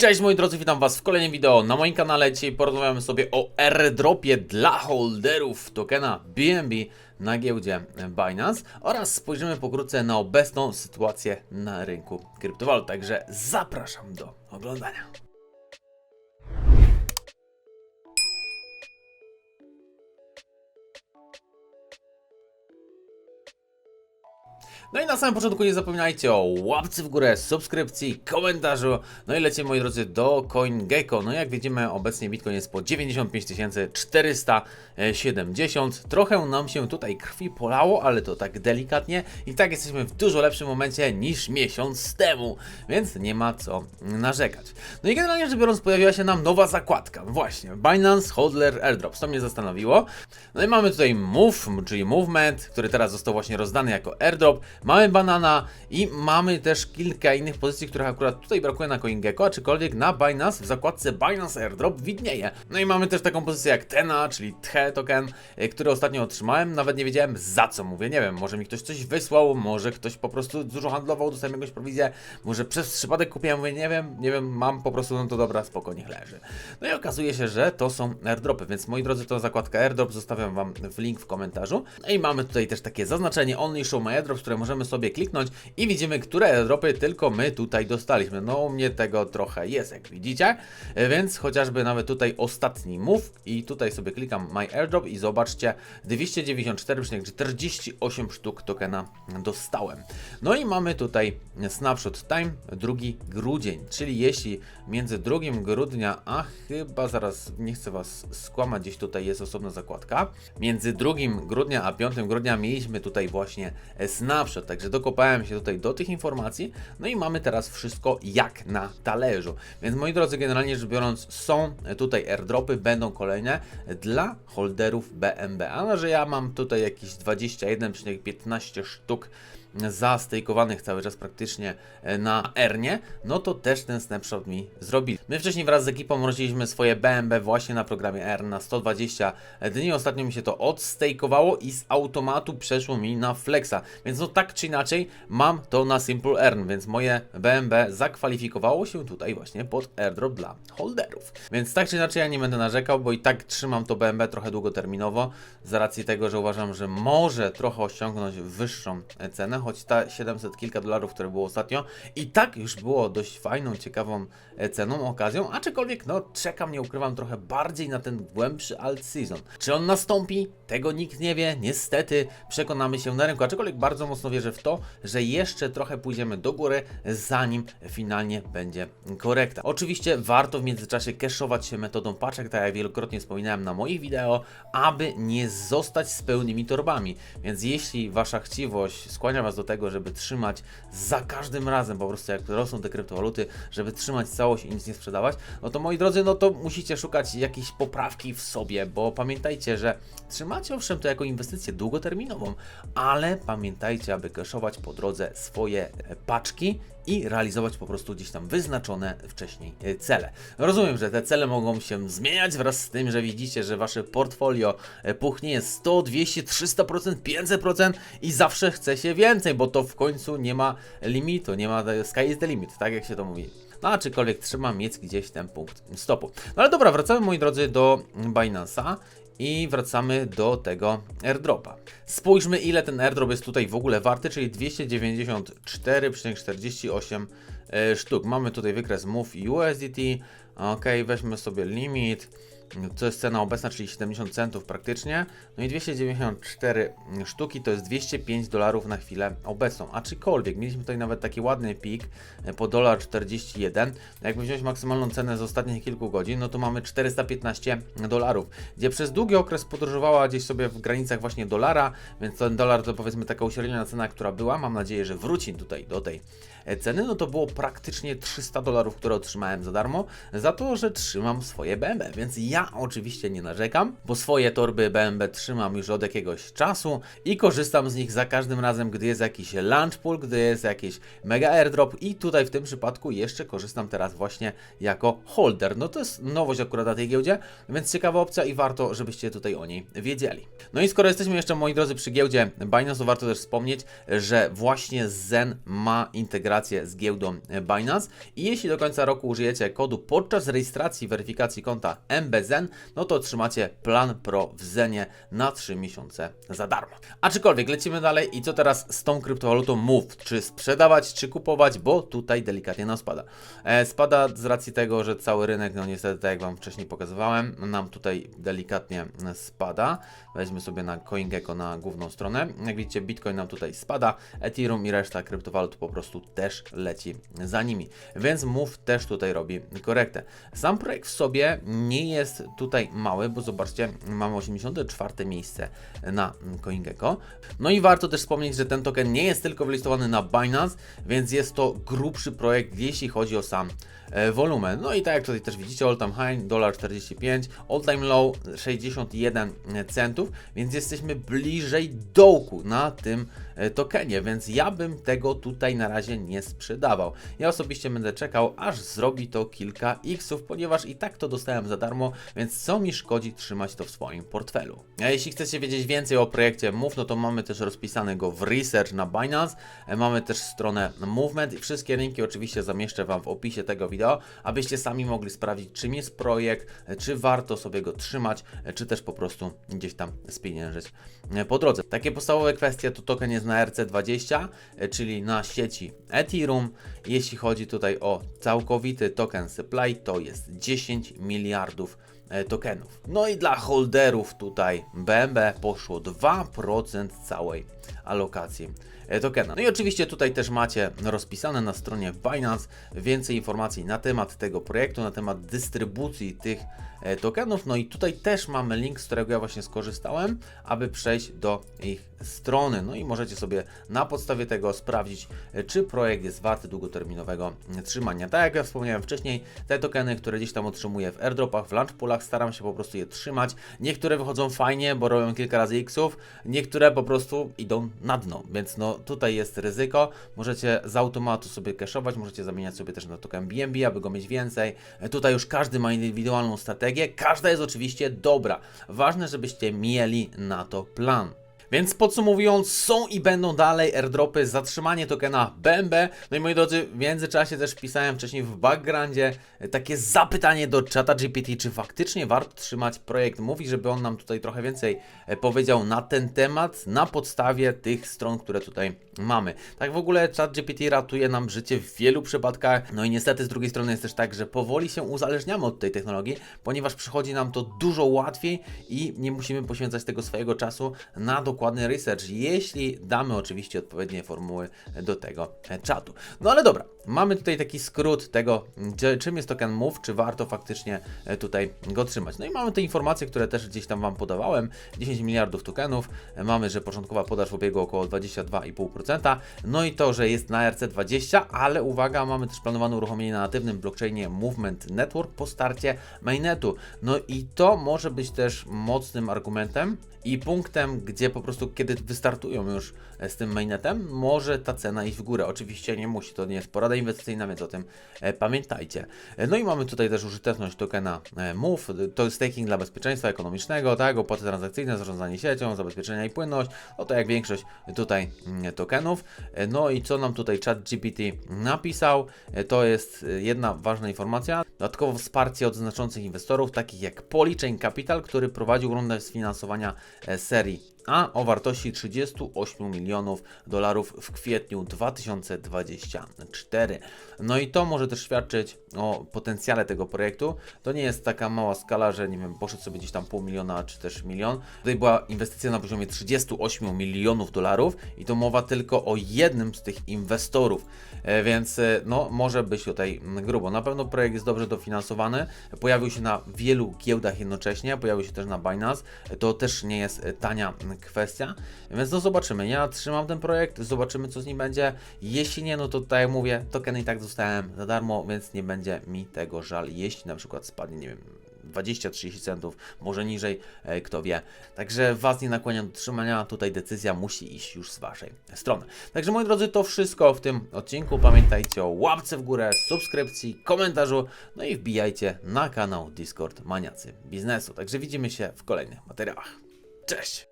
Cześć moi drodzy, witam was w kolejnym wideo na moim kanale. Dzisiaj porozmawiamy sobie o airdropie dla holderów tokena BNB na giełdzie Binance oraz spojrzymy pokrótce na obecną sytuację na rynku kryptowalut. Także zapraszam do oglądania. No i na samym początku nie zapominajcie o łapce w górę, subskrypcji, komentarzu. No i lecimy moi drodzy do CoinGecko. No jak widzimy obecnie Bitcoin jest po 95 470. Trochę nam się tutaj krwi polało, ale to tak delikatnie. I tak jesteśmy w dużo lepszym momencie niż miesiąc temu, więc nie ma co narzekać. No i generalnie rzecz biorąc pojawiła się nam nowa zakładka. Właśnie, Binance Hodler Airdrops. To mnie zastanowiło. No i mamy tutaj Move, czyli Movement, który teraz został właśnie rozdany jako airdrop. Mamy banana i mamy też kilka innych pozycji, których akurat tutaj brakuje na CoinGecko, aczkolwiek na Binance w zakładce Binance Airdrop widnieje. No i mamy też taką pozycję jak Tena, czyli THE token, y, który ostatnio otrzymałem. Nawet nie wiedziałem za co mówię, nie wiem, może mi ktoś coś wysłał, może ktoś po prostu dużo handlował, dostałem jakąś prowizję, może przez przypadek kupiłem, mówię, nie wiem, nie wiem, mam po prostu, no to dobra, spoko, niech leży. No i okazuje się, że to są airdropy, więc moi drodzy, to zakładka airdrop, zostawiam Wam w link w komentarzu. No i mamy tutaj też takie zaznaczenie Only Show My Airdrops, które możemy sobie kliknąć i widzimy, które airdropy tylko my tutaj dostaliśmy. No u mnie tego trochę jest, jak widzicie, więc chociażby nawet tutaj ostatni move i tutaj sobie klikam My Airdrop i zobaczcie, 294,48 sztuk tokena dostałem. No i mamy tutaj snapshot time, 2 grudzień, czyli jeśli między 2 grudnia, a chyba zaraz nie chcę Was skłamać, gdzieś tutaj jest osobna zakładka, między 2 grudnia a 5 grudnia mieliśmy tutaj właśnie snapshot, także dokopałem się tutaj do tych informacji, no i mamy teraz wszystko jak na talerzu. Więc moi drodzy, generalnie rzecz biorąc, są tutaj airdropy, będą kolejne dla holderów BNB, a że ja mam tutaj jakieś 21,15 sztuk zastejkowanych cały czas praktycznie e, na Ernie, no to też ten snapshot mi zrobili. My wcześniej wraz z ekipą rozdzieliliśmy swoje BNB właśnie na programie R na 120 dni. Ostatnio mi się to odstejkowało i z automatu przeszło mi na Flexa. Więc no tak czy inaczej mam to na Simple Earn, więc moje BNB zakwalifikowało się tutaj właśnie pod airdrop dla holderów. Więc tak czy inaczej ja nie będę narzekał, bo i tak trzymam to BNB trochę długoterminowo z racji tego, że uważam, że może trochę osiągnąć wyższą cenę, choć ta 700 kilka dolarów, które było ostatnio i tak już było dość fajną, ciekawą e, ceną, okazją, aczkolwiek no czekam, nie ukrywam, trochę bardziej na ten głębszy alt season. Czy on nastąpi? Tego nikt nie wie, niestety przekonamy się na rynku, aczkolwiek bardzo mocno wierzę w to, że jeszcze trochę pójdziemy do góry, zanim finalnie będzie korekta. Oczywiście warto w międzyczasie cashować się metodą paczek, tak jak wielokrotnie wspominałem na moich wideo, aby nie zostać z pełnymi torbami. Więc jeśli wasza chciwość skłania was do tego, żeby trzymać za każdym razem, po prostu jak rosną te kryptowaluty, żeby trzymać całość i nic nie sprzedawać, no to moi drodzy, no to musicie szukać jakiejś poprawki w sobie, bo pamiętajcie, że trzymacie owszem to jako inwestycję długoterminową, ale pamiętajcie, aby cashować po drodze swoje e, paczki i realizować po prostu gdzieś tam wyznaczone wcześniej e, cele. Rozumiem, że te cele mogą się zmieniać wraz z tym, że widzicie, że wasze portfolio e, puchnie 100, 200, 300%, 500% i zawsze chce się więcej, bo to w końcu nie ma limitu, nie ma sky is the limit, tak jak się to mówi. No, aczkolwiek trzeba mieć gdzieś ten punkt stopu. No ale dobra, wracamy moi drodzy do Binance'a i wracamy do tego airdropa. Spójrzmy ile ten airdrop jest tutaj w ogóle warty, czyli 294,48 e, sztuk. Mamy tutaj wykres Move USDT. Ok, weźmy sobie limit. To jest cena obecna, czyli 70 centów praktycznie. No i 294 sztuki to jest 205 dolarów na chwilę obecną. Aczkolwiek mieliśmy tutaj nawet taki ładny pik po dolar 41. Jakby wziąć maksymalną cenę z ostatnich kilku godzin, no to mamy 415 dolarów, gdzie przez długi okres podróżowała gdzieś sobie w granicach właśnie dolara, więc ten dolar to powiedzmy taka uśredniona cena, która była. Mam nadzieję, że wróci tutaj do tej ceny, no to było praktycznie 300 dolarów, które otrzymałem za darmo, za to, że trzymam swoje BMW, więc ja Ja oczywiście nie narzekam, bo swoje torby BNB trzymam już od jakiegoś czasu i korzystam z nich za każdym razem, gdy jest jakiś launch pool, gdy jest jakiś mega airdrop i tutaj w tym przypadku jeszcze korzystam teraz właśnie jako holder. No to jest nowość akurat na tej giełdzie, więc ciekawa opcja i warto, żebyście tutaj o niej wiedzieli. No i skoro jesteśmy jeszcze, moi drodzy, przy giełdzie Binance, to warto też wspomnieć, że właśnie Zen ma integrację z giełdą Binance i jeśli do końca roku użyjecie kodu podczas rejestracji weryfikacji konta MBZen, no to otrzymacie plan Pro w Zenie na 3 miesiące za darmo. Aczkolwiek lecimy dalej i co teraz z tą kryptowalutą Move? Czy sprzedawać, czy kupować, bo tutaj delikatnie nam spada. E, spada z racji tego, że cały rynek, no niestety, tak jak Wam wcześniej pokazywałem, nam tutaj delikatnie spada. Weźmy sobie na CoinGecko na główną stronę. Jak widzicie, Bitcoin nam tutaj spada, Ethereum i reszta kryptowalut po prostu też leci za nimi. Więc Move też tutaj robi korektę. Sam projekt w sobie nie jest tutaj mały, bo zobaczcie, mamy 84 miejsce na CoinGecko. No i warto też wspomnieć, że ten token nie jest tylko wylistowany na Binance, więc jest to grubszy projekt, jeśli chodzi o sam wolumen. No i tak jak tutaj też widzicie, all time high, dolar 45, all time low 61 centów, więc jesteśmy bliżej dołku na tym e, tokenie, więc ja bym tego tutaj na razie nie sprzedawał. Ja osobiście będę czekał, aż zrobi to kilka xów, ponieważ i tak to dostałem za darmo, więc co mi szkodzi trzymać to w swoim portfelu. A jeśli chcecie wiedzieć więcej o projekcie Move, no to mamy też rozpisane go w research na Binance, e, mamy też stronę Movement i wszystkie linki oczywiście zamieszczę Wam w opisie tego wideo, abyście sami mogli sprawdzić czym jest projekt, czy warto sobie go trzymać, czy też po prostu gdzieś tam spieniężyć po drodze. Takie podstawowe kwestie to token jest na RC20, e, czyli na sieci Ethereum. Jeśli chodzi tutaj o całkowity token supply, to jest 10 miliardów e, tokenów. No i dla holderów tutaj BNB poszło 2% całej alokacji tokena. No i oczywiście tutaj też macie rozpisane na stronie Binance więcej informacji na temat tego projektu, na temat dystrybucji tych e, tokenów. No i tutaj też mamy link, z którego ja właśnie skorzystałem, aby przejść do ich strony. No i możecie sobie na podstawie tego sprawdzić, e, czy projekt jest warty długoterminowego e, trzymania. Tak jak ja wspomniałem wcześniej, te tokeny, które gdzieś tam otrzymuję w airdropach, w launch poolach, staram się po prostu je trzymać. Niektóre wychodzą fajnie, bo robią kilka razy xów, niektóre po prostu idą na dno, więc no tutaj jest ryzyko. Możecie z automatu sobie cashować, możecie zamieniać sobie też na token BNB, aby go mieć więcej. E, Tutaj już każdy ma indywidualną strategię, każda jest oczywiście dobra. Ważne, żebyście mieli na to plan. Więc podsumowując, są i będą dalej airdropy, zatrzymanie tokena BNB. No i moi drodzy, w międzyczasie też pisałem wcześniej w backgroundzie e, takie zapytanie do czata GPT, czy faktycznie warto trzymać projekt Mówi, żeby on nam tutaj trochę więcej e, powiedział na ten temat, na podstawie tych stron, które tutaj mamy. Tak w ogóle czat GPT ratuje nam życie w wielu przypadkach. No i niestety z drugiej strony jest też tak, że powoli się uzależniamy od tej technologii, ponieważ przychodzi nam to dużo łatwiej i nie musimy poświęcać tego swojego czasu na dokładny research, jeśli damy oczywiście odpowiednie formuły do tego czatu. No ale dobra, mamy tutaj taki skrót tego, czy- czym jest token Move, czy warto faktycznie e, tutaj go trzymać. No i mamy te informacje, które też gdzieś tam Wam podawałem, 10 miliardów tokenów, e, mamy, że początkowa podaż w obiegu około 22,5%, no i to, że jest na RC20, ale uwaga, mamy też planowane uruchomienie na natywnym blockchainie Movement Network po starcie mainnetu. No i to może być też mocnym argumentem i punktem, gdzie po prostu kiedy wystartują już e, z tym mainnetem, może ta cena iść w górę. Oczywiście nie musi, to nie jest porada inwestycyjna, więc o tym e, pamiętajcie. E, No i mamy tutaj też użyteczność tokena Move, to jest staking dla bezpieczeństwa ekonomicznego, tak, opłaty transakcyjne, zarządzanie siecią, zabezpieczenia i płynność, no to jak większość tutaj mm, tokenów. No i co nam tutaj chat GPT napisał, to jest jedna ważna informacja, dodatkowo wsparcie od znaczących inwestorów, takich jak Polychain Capital, który prowadził rundę sfinansowania serii A o wartości 38 milionów dolarów w kwietniu 2024. No i to może też świadczyć o potencjale tego projektu. To nie jest taka mała skala, że nie wiem, poszedł sobie gdzieś tam pół miliona czy też milion. Tutaj była inwestycja na poziomie 38 milionów dolarów i to mowa tylko o jednym z tych inwestorów. E, Więc e, no, może być tutaj grubo. Na pewno projekt jest dobrze dofinansowany. Pojawił się na wielu giełdach jednocześnie, pojawił się też na Binance. To też nie jest e, tania kwestia. Więc no zobaczymy. Ja trzymam ten projekt, zobaczymy co z nim będzie. Jeśli nie, no to tak jak mówię, tokeny i tak dostałem za darmo, więc nie będzie mi tego żal, jeśli na przykład spadnie, nie wiem, 20-30 centów, może niżej, e, kto wie. Także Was nie nakłaniam do trzymania, tutaj decyzja musi iść już z Waszej strony. Także moi drodzy, to wszystko w tym odcinku. Pamiętajcie o łapce w górę, subskrypcji, komentarzu, no i wbijajcie na kanał Discord Maniacy Biznesu. Także widzimy się w kolejnych materiałach. Cześć!